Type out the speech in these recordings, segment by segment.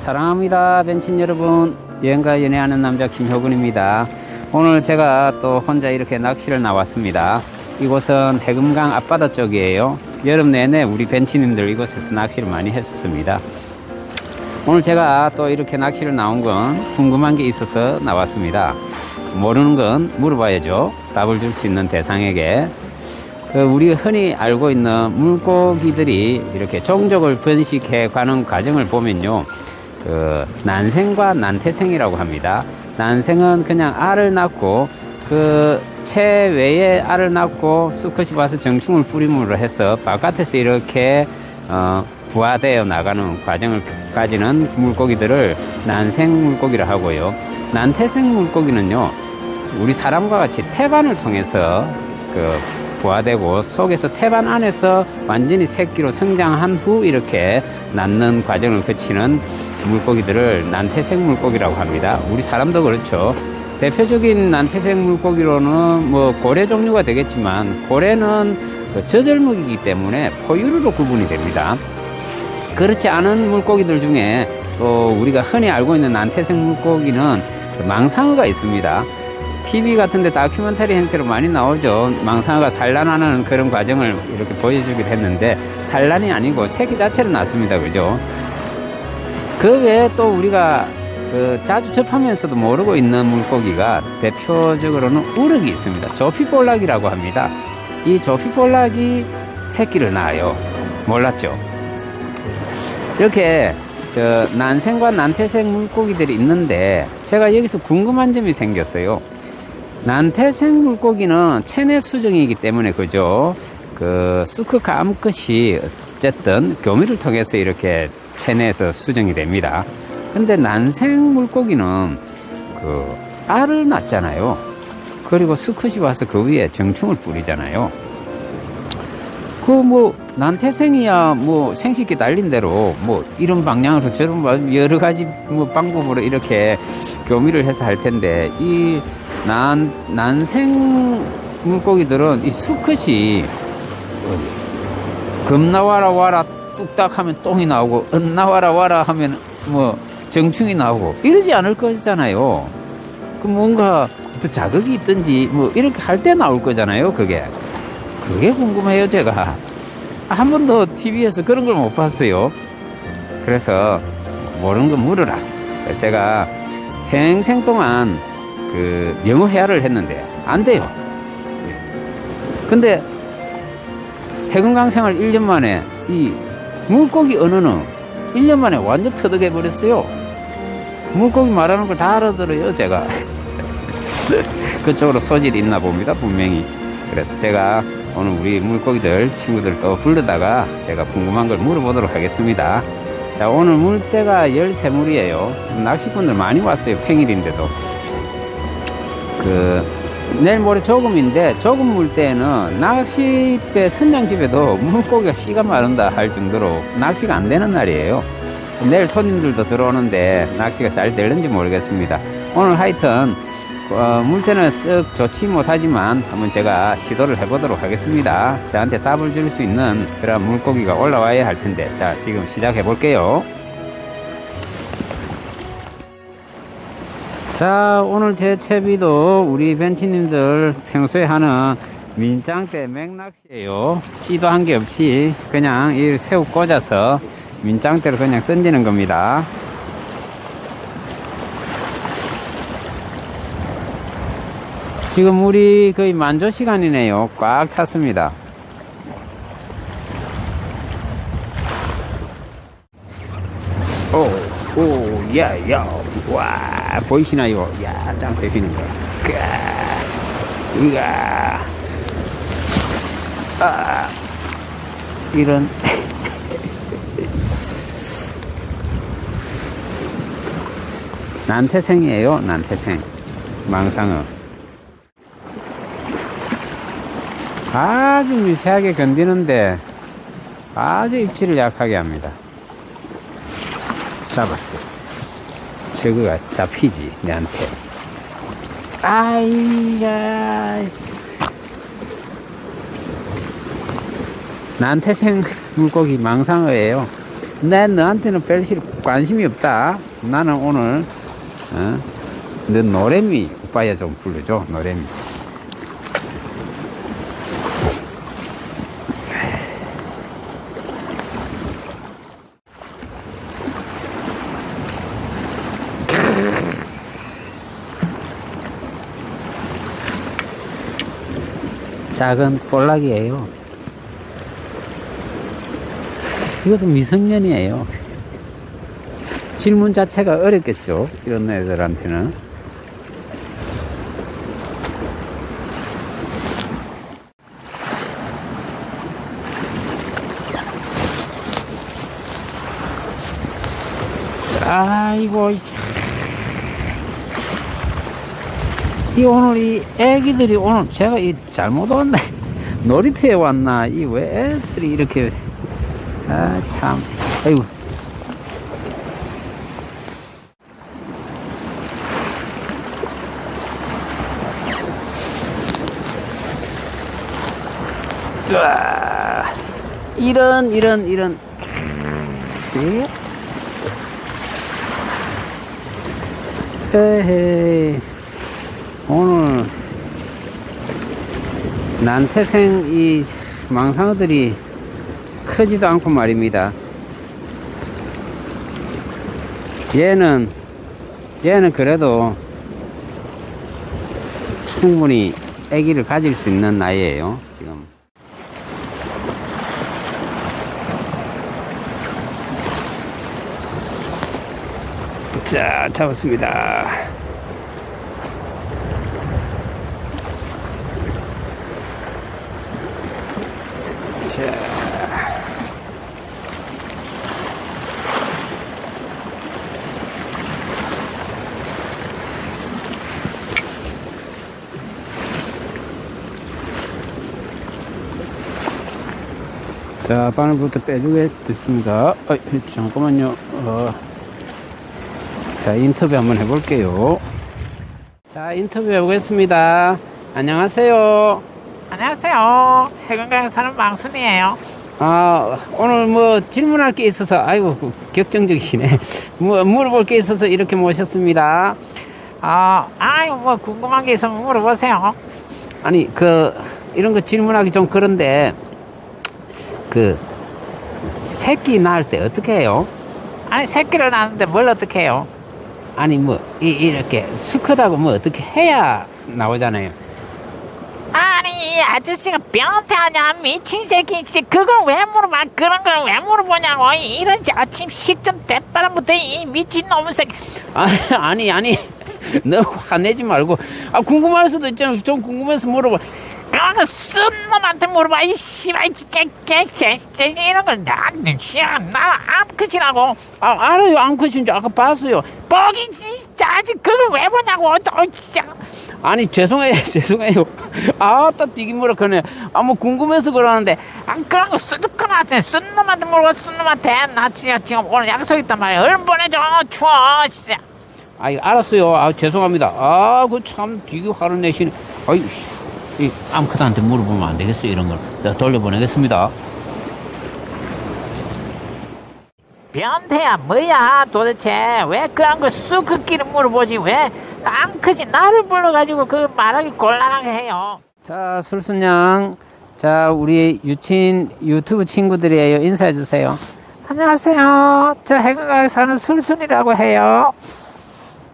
사랑합니다 벤친 여러분. 여행과 연애하는 남자 김효근입니다. 오늘 제가 또 혼자 이렇게 낚시를 나왔습니다. 이곳은 해금강 앞바다 쪽이에요. 여름 내내 우리 벤치님들 이곳에서 낚시를 많이 했었습니다. 오늘 제가 또 이렇게 낚시를 나온 건 궁금한 게 있어서 나왔습니다. 모르는 건 물어봐야죠. 답을 줄 수 있는 대상에게. 그 우리 흔히 알고 있는 물고기들이 이렇게 종족을 번식해 가는 과정을 보면요. 그 난생과 난태생이라고 합니다. 난생은 그냥 알을 낳고 그 체외에 알을 낳고 수컷이 와서 정충을 뿌림으로 해서 바깥에서 이렇게 어, 부화되어 나가는 과정을 가지는 물고기들을 난생 물고기라 하고요. 난태생 물고기는요. 우리 사람과 같이 태반을 통해서 그 부화되고 속에서 태반 안에서 완전히 새끼로 성장한 후 이렇게 낳는 과정을 거치는 물고기들을 난태생 물고기라고 합니다. 우리 사람도 그렇죠. 대표적인 난태생 물고기로는 뭐 고래 종류가 되겠지만 고래는 그 저절먹이기 때문에 포유류로 구분이 됩니다. 그렇지 않은 물고기들 중에 또 우리가 흔히 알고 있는 난태생 물고기는 그 망상어가 있습니다. TV 같은데 다큐멘터리 형태로 많이 나오죠. 망상어가 산란하는 그런 과정을 이렇게 보여주기도 했는데 산란이 아니고 새끼 자체로 났습니다. 그죠? 그 외에 또 우리가 그 자주 접하면서도 모르고 있는 물고기가 대표적으로는 우럭이 있습니다. 조피볼락이라고 합니다. 이 조피볼락이 새끼를 낳아요. 몰랐죠? 이렇게 저 난생과 난태생 물고기들이 있는데 제가 여기서 궁금한 점이 생겼어요. 난태생 물고기는 체내 수정이기 때문에 그죠. 그 수크가 암컷이 어쨌든 교미를 통해서 이렇게 체내에서 수정이 됩니다. 근데 난생 물고기는 그 알을 낳잖아요. 그리고 수컷이 와서 그 위에 정충을 뿌리잖아요. 그 뭐 난태생이야 뭐 생식기 날린 대로 뭐 이런 방향으로 저런 방- 여러 가지 뭐 방법으로 이렇게 교미를 해서 할 텐데 이 난, 난생 물고기들은 이 수컷이 검 나와라 와라 뚝딱 하면 똥이 나오고 은 나와라 와라 하면 뭐 정충이 나오고 이러지 않을 거잖아요. 그 뭔가 더 자극이 있든지 뭐 이렇게 할 때 나올 거잖아요. 그게 그게 궁금해요 제가 한 번도 TV에서 그런 걸 못 봤어요. 그래서 모르는 거 물어라. 제가 평생 동안 그 영어 회화를 했는데 안 돼요. 근데 해금강 생활 1년 만에 이 물고기 언어는 1년 만에 완전 터득해 버렸어요. 물고기 말하는 걸 다 알아들어요, 제가. 그쪽으로 소질이 있나 봅니다, 분명히. 그래서 제가 오늘 우리 물고기들 친구들 또 불러다가 제가 궁금한 걸 물어보도록 하겠습니다. 자, 오늘 물때가 13물이에요. 낚시꾼들 많이 왔어요, 평일인데도. 그 내일 모레 조금인데 조금 물 때는 낚시배 선장집에도 물고기가 씨가 마른다 할 정도로 낚시가 안 되는 날이에요. 내일 손님들도 들어오는데 낚시가 잘 될는지 모르겠습니다. 오늘 하여튼 어, 물때는 썩 좋지 못하지만 한번 제가 시도를 해보도록 하겠습니다. 저한테 답을 줄 수 있는 그런 물고기가 올라와야 할 텐데 자 지금 시작해 볼게요. 자, 오늘 제 채비도 우리 벤치님들 평소에 하는 민장대 맥낚시예요. 찌도 한 게 없이 그냥 이 새우 꽂아서 민장대로 그냥 던지는 겁니다. 지금 물이 거의 만조 시간이네요. 꽉 찼습니다. 오, 오, 야, 야, 와, 보이시나요? 야, 짱 빼시는 거. 으아, 으아, 아, 이런. 난태생이에요, 난태생. 망상어. 아주 미세하게 건드는데 아주 입질을 약하게 합니다. 잡았어요. 저거가 잡히지, 내한테. 아이야. 나한테 생 물고기 망상어예요. 내 너한테는 별실 관심이 없다. 나는 오늘, 어? 너 노래미 오빠야 좀 불러줘, 노래미. 작은 볼락이에요. 이것도 미성년이에요. 질문 자체가 어렵겠죠. 이런 애들한테는. 아이고, 이이 오늘 이 애기들이 오늘 제가 이 잘못 왔나 놀이터에 왔나? 이 왜 애들이 이렇게 아 참. 아이고. 으아, 이런 이런 이런. 예? 에헤이 오늘 난태생 이 망상어들이 크지도 않고 말입니다. 얘는 얘는 그래도 충분히 아기를 가질 수 있는 나이에요. 지금. 자, 잡았습니다. 자. 자, 바늘부터 빼주겠습니다. 아, 잠깐만요. 어. 자, 인터뷰 한번 해볼게요. 자, 인터뷰 해보겠습니다. 안녕하세요. 안녕하세요. 해군강에 사는 망순이에요. 아, 오늘 뭐 질문할 게 있어서, 아이고, 격정적이시네. 뭐, 물어볼 게 있어서 이렇게 모셨습니다. 어, 아유, 뭐 궁금한 게 있으면 물어보세요. 아니, 그, 이런 거 질문하기 좀 그런데, 그, 새끼 낳을 때 어떻게 해요? 아니, 새끼를 낳는데 뭘 어떻게 해요? 아니, 뭐, 이, 이렇게 수컷하고 뭐 어떻게 해야 나오잖아요. 아니, 이 아저씨가 변태하냐? 미친 새끼. 씨, 그걸 왜 물어봐? 그런 걸 왜 물어보냐고. 이런 아침 식전 대바람부터 이 미친놈의 새끼. 아니, 아니, 아니. 너 화내지 말고. 아, 궁금할 수도 있잖아. 좀 궁금해서 물어봐. 그런 거쓴 놈한테 물어봐. 이 씨발, 개, 개, 개, 개, 이런 걸 나, 씨야, 나 암컷이라고. 아, 알아요. 암컷인 줄 아까 봤어요. 뻑이 진짜 아직 그걸 왜 보냐고. 어, 진짜. 아니, 죄송해요. 죄송해요. 아, 딱 디기무라 그네. 아, 뭐 궁금해서 그러는데. 안 그런 거 쓰드꺼나한테 쓴 놈한테 물어봐 쓴 놈한테 나 진짜 지금 오늘 약속 있단 말이야 얼른 보내줘 추워 진짜 아이, 알았어요. 아, 죄송합니다. 아, 그 참 되게 화를 내시네. 아이, 씨. 이 암컷한테 물어보면 안 되겠어, 이런 걸. 내가 돌려보내겠습니다. 변태야 뭐야 도대체 왜 그런 거 쑥흑기를 물어보지 왜 앙컷이 나를 불러가지고 그 말하기 곤란하게 해요 자, 술순양. 자, 우리 유친 유튜브 친구들이에요. 인사해 주세요. 안녕하세요 저 해군강에 사는 술순이라고 해요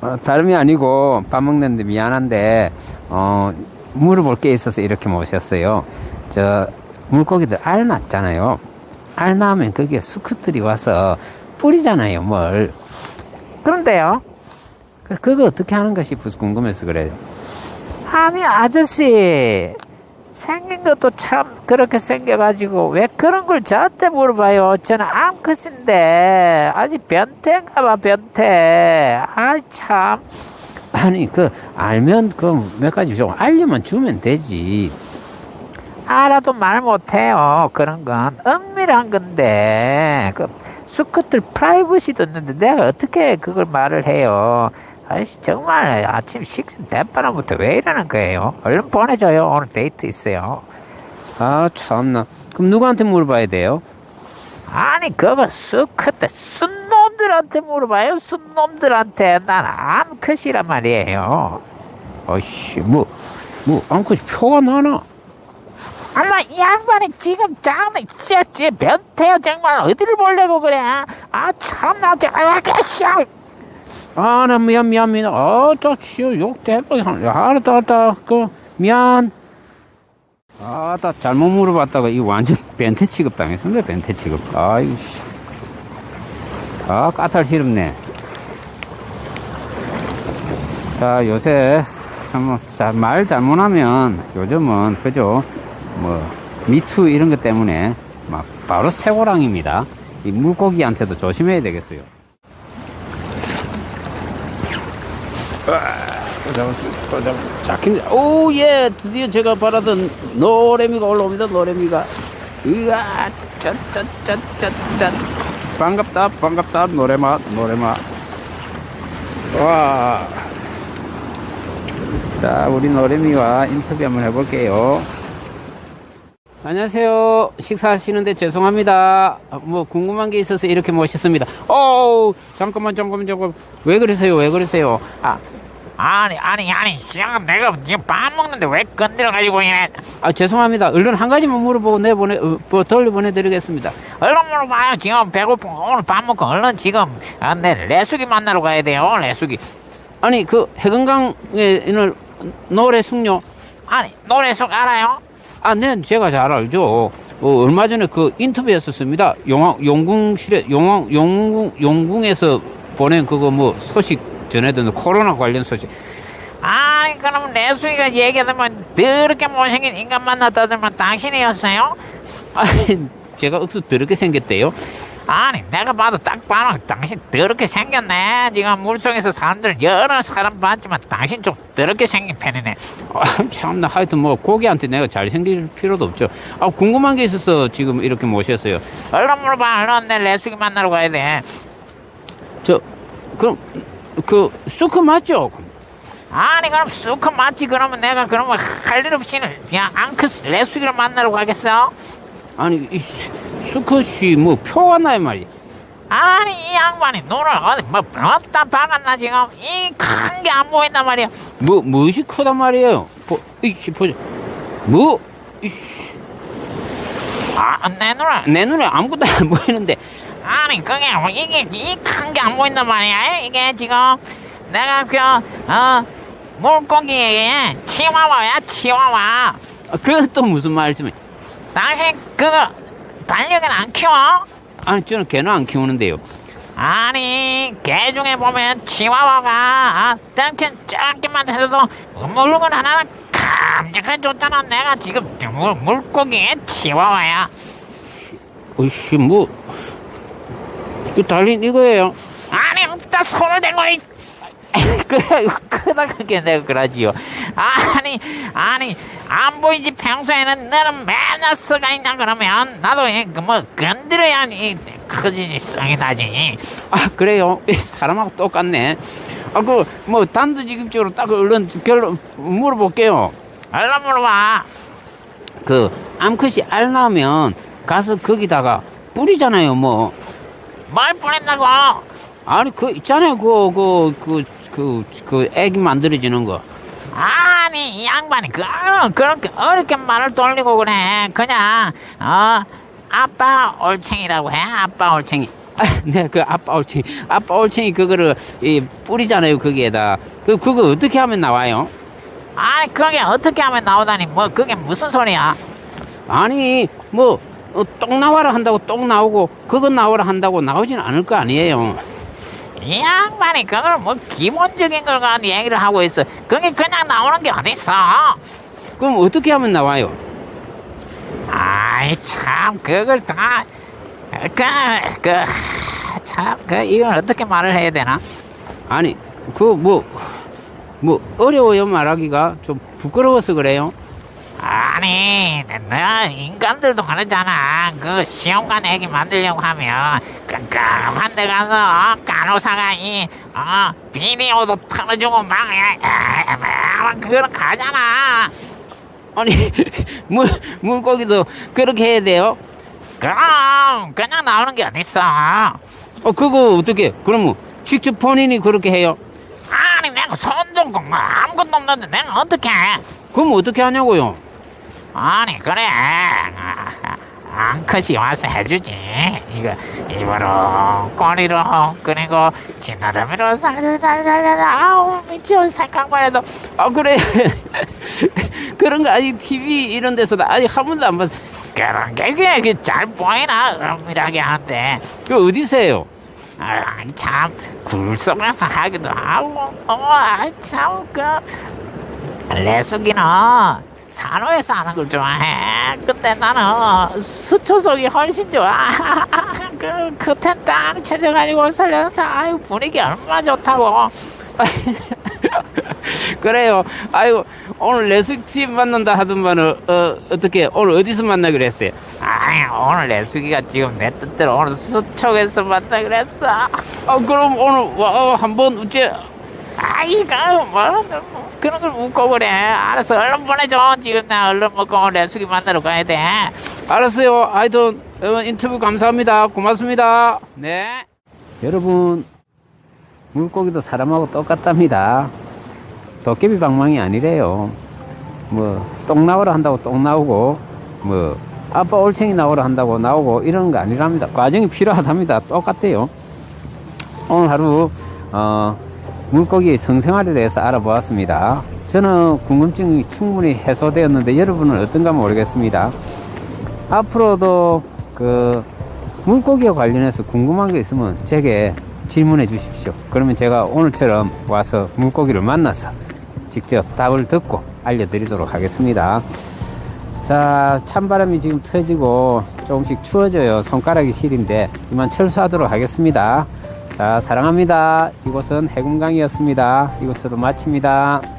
어, 다름이 아니고 밥 먹는데 미안한데, 어, 물어볼 게 있어서 이렇게 모셨어요. 저, 물고기들 알 낳잖아요. 알 낳으면 거기에 수컷들이 와서 뿌리잖아요, 뭘. 그런데요 그- 그거 어떻게 하는 것이 궁금해서 그래요. 아니 아저씨 생긴 것도 참 그렇게 생겨가지고 왜 그런 걸 저한테 물어봐요 저는 암컷인데 아직 변태인가 봐 변태 아이 참 아니, 그, 알면 그 몇 가지 좀 알려만 주면 되지. 알아도 말 못해요 그런 건 은밀한 건데 그 수컷들 프라이버시도 있는데 내가 어떻게 그걸 말을 해요 아저씨 정말 아침 식전 대바람부터 왜 이러는 거예요 얼른 보내줘요 오늘 데이트 있어요 아, 참나. 그럼 누구한테 물어봐야 돼요? 아니 그거 수컷 순 놈들한테 물어봐요 순놈들한테 난 암컷이란 말이에요 아씨, 뭐, 뭐, 암컷이 표가 나나? 아마 이 양반이 지금 진짜 진짜 변태요 정말 어디를 보려고 그래 아 참나 아 개씨야 아, 나 미안, 미안, 미안. 아, 또 치여, 욕 대박. 알았다, 알았다. 그, 미안. 아, 나 잘못 물어봤다가, 이 완전 벤트 취급 당했습니다, 벤트 취급. 아이고, 씨. 아, 까탈스럽네. 자, 요새, 참, 자, 말 잘못하면, 요즘은, 그죠? 뭐, 미투 이런 것 때문에, 막, 바로 새고랑입니다. 이 물고기한테도 조심해야 되겠어요. 또 잡았습니다. 또 잡았습니다. 자, 김, 오, 예. 드디어 제가 바라던 노래미가 올라옵니다. 노래미가. 으아, 짠, 짠, 짠, 짠, 짠. 반갑다, 반갑다. 노래맛, 노래맛. 와. 자, 우리 노래미와 인터뷰 한번 해볼게요. 안녕하세요. 식사하시는데 죄송합니다. 아, 뭐 궁금한 게 있어서 이렇게 모셨습니다. 어, 잠깐만, 잠깐만, 잠깐만. 왜 그러세요? 왜 그러세요? 아, 아니 아니 아니 지금 내가 지금 밥 먹는데 왜 건드려가지고 이래 아 죄송합니다. 얼른 한 가지만 물어보고 내보내 어, 뭐 돌려보내드리겠습니다. 얼른 물어봐요 지금 배고프고 오늘 밥 먹고 얼른 지금 아, 내 레숙이 만나러 가야 돼요 레숙이 아니 그 해건강에 있는 노래 숙녀 아니 노래숙 알아요? 아, 네, 제가 잘 알죠. 어, 얼마 전에 그 인터뷰했었습니다. 용왕 용궁실에 용왕 용궁 용궁에서 보낸 그거 뭐 소식 전해드는 코로나 관련 소식. 아니 그럼 레숙이가 얘기하면 더럽게 못생긴 인간 만났다더만 당신이었어요? 아니, 제가 억수 더럽게 생겼대요. 아니 내가 봐도 딱 봐도 당신 더럽게 생겼네 지금 물속에서 사람들 여러 사람 봤지만 당신 좀 더럽게 생긴 편이네 아, 참나 하여튼 뭐 고기한테 내가 잘생길 필요도 없죠. 아, 궁금한 게 있어서 지금 이렇게 모셨어요. 얼른 물어봐 얼른 내 레숙이 만나러 가야 돼 저 그럼 그 수크 맞죠? 아니 그럼 수컷 맞지 그러면 내가 그러면 할 일 없이는 그냥 앙크 레숙이를 만나러 가겠어? 아니 이 수- 수컷이 뭐 표가 나요 말이야. 아니 이 양반이 눈을 어디 뭐 없다 박았나 지금 이 큰 게 안 보인단 말이야 뭐 무엇이 크단 말이에요? 보, 이씨 보자. 뭐 이씨 아 내 눈을 내 눈에 아무것도 안 보이는데 아니 그게 뭐 이게 이 큰 게 안 보인단 말이야 이게 지금 내가 그어 물고기에 치와와야 치와와 아, 그건 또 무슨 말씀이? 당신 그거 반려견 안 키워? 아니 저는 개는 안 키우는데요. 아니 개 중에 보면 치와와가 아, 덩치 작기만 해도 물건 하나는 깜찍하게 줬잖아 내가 지금 물, 물고기의 치와와야 어이씨 뭐 이거 달린 이거예요. 아니 없다 손을 대고 이 그래 크다 그게 내가 그러지요 아니 아니 안 보이지 평소에는 너는 맨날 쓰가 있냐 그러면 나도 이, 그뭐 건드려야 이 커지지 성이 나지 아 그래요? 사람하고 똑같네. 아 그 뭐 단도직입적으로 딱 얼른 결론 물어볼게요. 얼른 물어봐 그 암컷이 알 나오면 가서 거기다가 뿌리잖아요. 뭐 뭘 보낸다고 아니 그 있잖아요. 그그 그 그 그 애기 만들어지는 거. 아니 이 양반이 그 그렇게 어렵게 말을 돌리고 그래 그냥 어 아빠 올챙이라고 해 아빠 올챙이 아, 네, 그 아빠 올챙이, 아빠 올챙이 그거를 이 뿌리잖아요. 거기에다. 그 그거 어떻게 하면 나와요? 아니 그게 어떻게 하면 나오다니 뭐 그게 무슨 소리야 아니 뭐 어, 똥 나와라 한다고 똥 나오고 그거 나오라 한다고 나오진 않을 거 아니에요. 이 양반이 그걸 뭐 기본적인 걸 가지고 얘기를 하고 있어 그게 그냥 나오는 게 어딨어 그럼 어떻게 하면 나와요? 아이 참 그걸 다 그 그 참 그 이걸 어떻게 말을 해야 되나 아니 그 뭐 뭐 어려워요 말하기가 좀 부끄러워서 그래요. 아니, 너 인간들도 그러잖아. 그 시험관 애기 만들려고 하면 깜깜한 데 가서 어, 간호사가 이 어, 비디오도 틀어주고 막, 막 그렇게 하잖아. 아니 물 물고기도 그렇게 해야 돼요? 그럼 그냥 나오는 게 어딨어 어, 그거 어떻게, 그러면 직접 본인이 그렇게 해요? 아니 내가 손좀 뭐 아무것도 없는데 내가 어떻게 그럼 어떻게 하냐고요? 아니 그래. 앙컷이 와서 해주지. 이거 입으로 꼬리로 그리고 지느러미로 살살살살 아우 미쳐 생각만 해도. 아, 그래. 그런 거 아직 TV 이런 데서도 아직 한 번도 안 봤어. 그런 게 그게 그잘 보이나? 은밀하게 한데. 그 어디세요? 아참 굴 속에서 하기도 하고 어참그 레숙이는 산호에서 하는 걸 좋아해. 근데 나는 수초 속이 훨씬 좋아. 그 그텐 딱 쳐져가지고 살려서 아유 분위기 얼마나 좋다고. 그래요. 아이고, 오늘 레숙집 만난다 하던만은, 어, 어떻게, 오늘 어디서 만나기로 했어요? 아이 오늘 레숙이가 지금 내 뜻대로 오늘 수초에서 만나 그랬어. 아, 그럼 오늘, 와, 어, 한번, 어째, 아이가 뭐 그런 걸 묻고 그래 알았어 얼른 보내줘 지금 나 얼른 먹고 레숙이 만나러 가야 돼 알았어요. 하여튼, 어, 인터뷰 감사합니다. 고맙습니다. 네. 여러분, 물고기도 사람하고 똑같답니다. 도깨비 방망이 아니래요. 뭐, 똥 나오라 한다고 똥 나오고, 뭐, 아빠 올챙이 나오라 한다고 나오고, 이런 거 아니랍니다. 과정이 필요하답니다. 똑같대요. 오늘 하루, 어, 물고기 성생활에 대해서 알아보았습니다. 저는 궁금증이 충분히 해소되었는데, 여러분은 어떤가 모르겠습니다. 앞으로도 그 물고기와 관련해서 궁금한 게 있으면 제게 질문해 주십시오. 그러면 제가 오늘처럼 와서 물고기를 만나서 직접 답을 듣고 알려드리도록 하겠습니다. 자, 찬바람이 지금 터지고 조금씩 추워져요. 손가락이 시린데 이만 철수하도록 하겠습니다. 자, 사랑합니다. 이곳은 해금강이었습니다. 이곳으로 마칩니다.